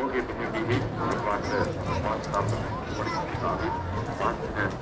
Okay, but you need to find the one thousand forty-three thousand, one and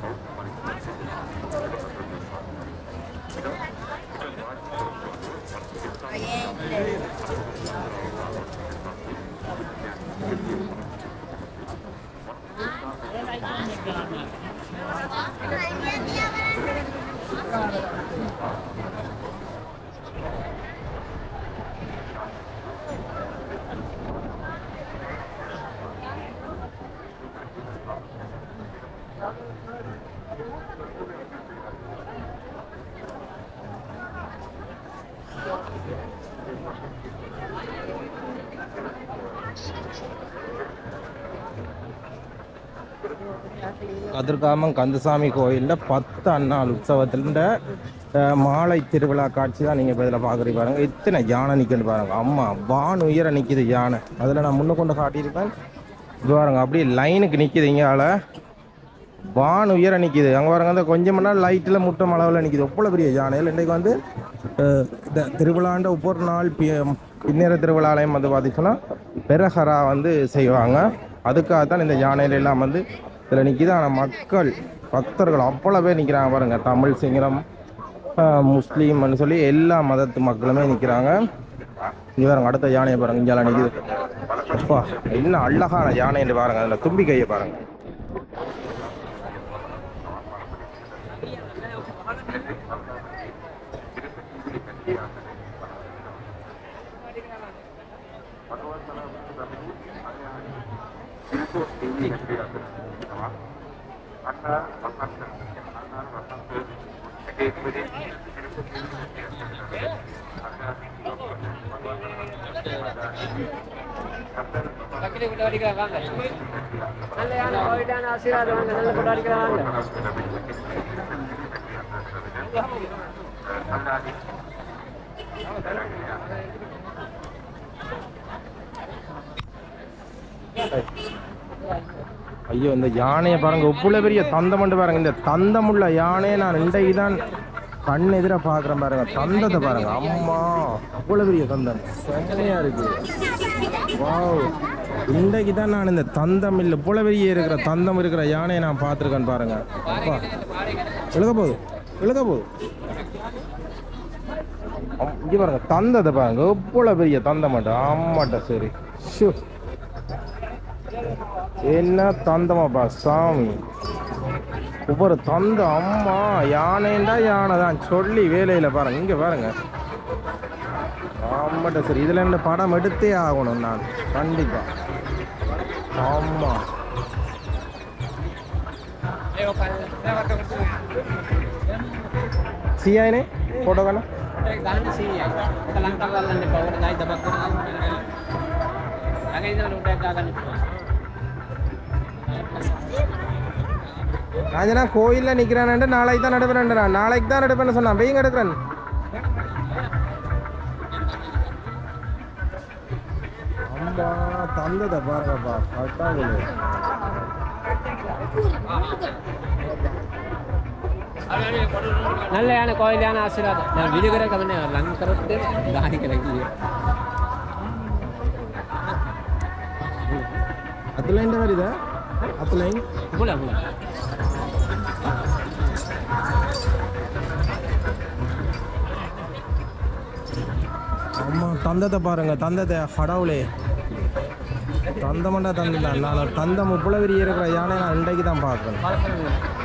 Kathirkamam Kandasamy கோயிலில் பத்து அண்ணாள் உற்சவத்தின் மாலை திருவிழா காட்சி தான் நீங்கள் இப்போ இதில் பார்க்குறீங்க பாருங்கள் இத்தனை யானை நிற்குது பாருங்கள் அம்மா வான் உயர நிற்கிது யானை. அதில் நான் முன்ன கொண்டு காட்டியிருப்பேன். இது பாருங்க அப்படியே லைனுக்கு நிற்கிது இங்கால வான் உயர நிற்கிது அங்கே பாருங்க அந்த கொஞ்சம் நேரம் லைட்டில் முட்டம் அளவில் நிற்கிது எவ்வளோ பெரிய யானைகள்? இன்றைக்கு வந்து இந்த திருவிழாண்ட ஒவ்வொரு நாள் பி பின்னேற திருவிழாலயம் வந்து பார்த்தீங்கன்னா பெரஹரா வந்து செய்வாங்க. அதுக்காக தான் இந்த யானையிலெல்லாம் வந்து இதில் நிற்கிது ஆனால் மக்கள் பக்தர்கள் அவ்வளோ பேர் நிற்கிறாங்க பாருங்கள் தமிழ் சிங்களம் முஸ்லீம்னு சொல்லி எல்லா மதத்து மக்களுமே நிற்கிறாங்க இங்கே பாருங்க அடுத்த யானையை பாருங்கள் இங்கே நிற்கிது அப்பா என்ன அழகான யானைன்னு பாருங்க. அதில் தும்பி கையை you. டக்குனு வாங்க நல்ல யானை கோவிட்டான ஆசீர்வாதம் வாங்க நல்ல வாங்க ஐயோ இந்த யானையை பாருங்க இவ்வளோ பெரிய தந்தம் பாருங்க. இந்த தந்தமுள்ள யானையை நான் இன்றைக்கு தான் கண் எதிராக பார்க்குறேன் பாருங்க தந்தத்தை பாருங்க. அம்மா அவ்வளோ பெரிய தந்தம். செம்மையாக இருக்கு. வாவ். இன்றைக்கு தான் நான் இந்த தந்தம் இல்லை இவ்வளோ பெரிய இருக்கிற தந்தம் இருக்கிற யானையை நான் பார்த்துருக்கேன் பாருங்க. அப்பா. எழுத போகுது. எழுத போகுது. இங்கே பாருங்க தந்தத்தை பாருங்க. எவ்வளோ பெரிய தந்தம் மட்டும் ஆமாட்ட சரி. ஷூ. என்ன தந்தமாப்பா சாமி. ஒவ்வொரு தந்த அம்மா யானைண்டா யானை தான் சொல்லி வேலையில் பாருங்க இங்கே பாருங்க. ஆமாட்டா சரி இதில் என்ன படம் எடுத்தே ஆகணும் நான். கண்டிப்பாக ஆமாம் சியாயினே ஃபோட்டோ காணும் లంకా వాళ్ళండి పౌరుడు దాయి ராஜனா கோயிலில் நிற்கிறான்ட்டு நாளைக்கு தான் நடுப்புறேன்றான் நாளைக்கு தான் நடுப்பேன்னு சொன்னான். பையன் கிடக்குறேன் அம்மா தந்ததை பாருங்கப்பா. பட்டாங்குழு நல்ல யானை கோயில் யானை ஆசீர்வாதம். நான் விழுகிற கவனே லங் கரத்து தாடி கிடக்கு அத்துலைன் வருதா? அத்துலைன் போல போல தந்தத்தை பாருங்க தந்தத்தை. கடவுளே. தந்தமண்டா தந்தான் நான் தந்தம் இவ்வளோ பெரிய இருக்கிற யானை நான் இன்றைக்கு தான் பார்க்குறேன்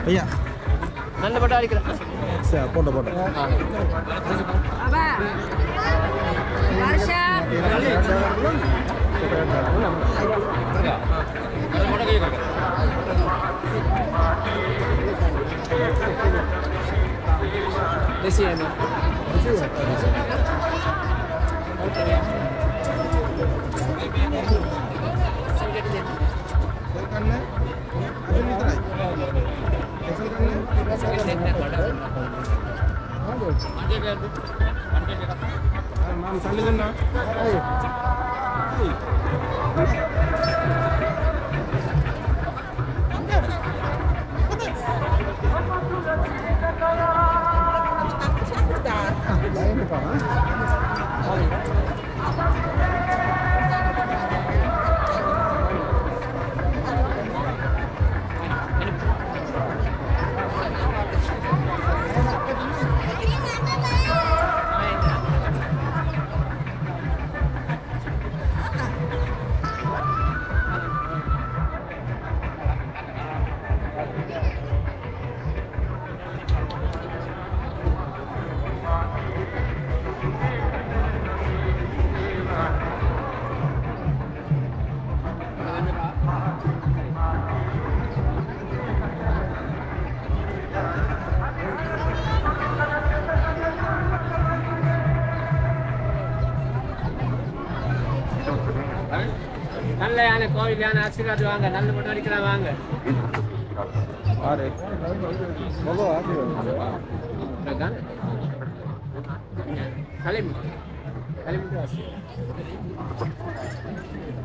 ஐயா. நல்ல படம் அடிக்கிறேன் சரி போட்டு போட்டு. வருஷா మనం చల్లిదన్నా நல்ல யானை கோவில் யானை ஆசீர்வாதம் வாங்க நல்ல மட்டும் அடிக்கலாம் வாங்க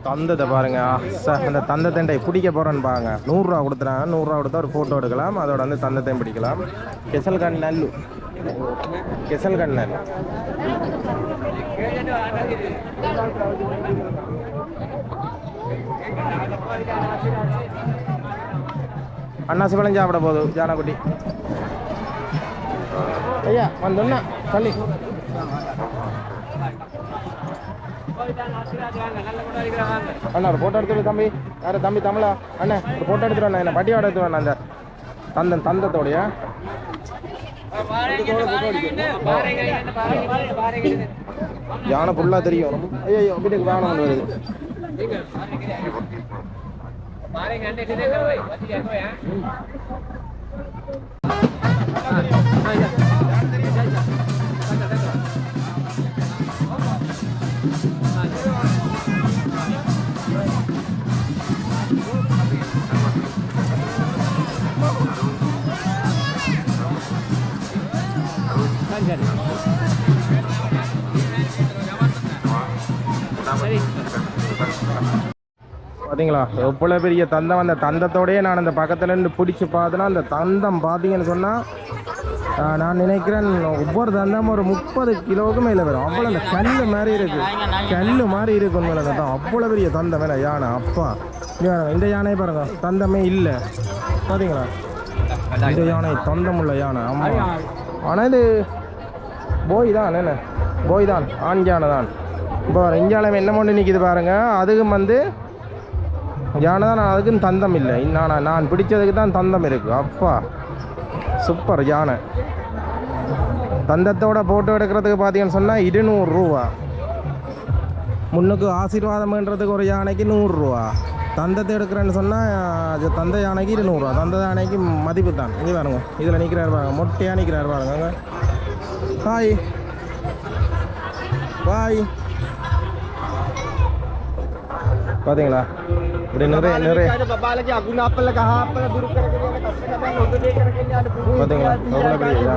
தந்தத்தை பாருங்க. சார் அந்த தந்தத்தை பிடிக்க போறேன்னு பாருங்க. நூறுரூவா கொடுத்துறாங்க. நூறுரூவா கொடுத்தா ஒரு ஃபோட்டோ எடுக்கலாம். அதோட வந்து தந்தத்தையும் பிடிக்கலாம். கெசல்கண் நல்லு. கெசல்கண் நல்லு. அண்ணாசி பழம் சாப்பிட போகுது ஜானக்குட்டி ஐயா வந்தோன்னா வாங்க அண்ணா ஒரு ஃபோட்டோ எடுத்துரு தம்பி. யாரு தம்பி தமிழா? அண்ணா ஒரு ஃபோட்டோ எடுத்துரு அண்ணா. என்ன பட்டியோட எடுத்து வேணா அந்த தந்தன் தந்தத்தோடைய. யானை ஃபுல்லாக தெரியும். ஐயோ வீட்டுக்கு வாகனம் મારે ગાંડે છે ને ભાઈ પછી જાય તો યાર Gracias. பார்த்தீங்களா எவ்வளோ பெரிய தந்தம் அந்த தந்தத்தோடயே நான் அந்த பக்கத்தில் இருந்து பிடிச்சி பார்த்தேன்னா அந்த தந்தம் பார்த்தீங்கன்னு சொன்னால் நான் நினைக்கிறேன் ஒவ்வொரு தந்தமும் ஒரு முப்பது கிலோவுக்கு மேலே வரும். அவ்வளோ அந்த கல் மாதிரி இருக்குது கல் மாதிரி இருக்கு உண்மையில அந்த அவ்வளோ பெரிய தந்தம் வேலை யானை அப்பா. இங்க இந்த யானை பாருங்க. தந்தமே இல்லை. பார்த்தீங்களா இந்த யானை தந்தமுள்ள யானை. ஆமாம் ஆனால் இது போய் தான் என்ன? போய் தான். ஆண் யானை தான். இப்போ இந்தியாவில் என்ன ஒன்று நிற்கிது பாருங்கள் அதுக்கும் வந்து யானை தான் நான் அதுக்குன்னு தந்தம் இல்லை. நான் நான் பிடிச்சதுக்கு தான் தந்தம் இருக்குது அப்பா சூப்பர் யானை. தந்தத்தோட ஃபோட்டோ எடுக்கிறதுக்கு பார்த்தீங்கன்னு சொன்னால் இருநூறுரூவா முன்னுக்கு ஆசீர்வாதம்ன்றதுக்கு ஒரு யானைக்கு நூறுரூவா தந்தத்தை எடுக்கிறேன்னு சொன்னால் தந்த யானைக்கு இருநூறுவா தந்த யானைக்கு மதிப்பு தான். இங்கே பாருங்க. இதில் நிற்கிறாரு பாருங்க. மொட்டையாக நிற்கிறாரு பாருங்க. ஹாய் பாய் பார்த்தீங்களா இப்படி நிறைய நிறைய பார்த்தீங்களா எவ்வளோ பெரிய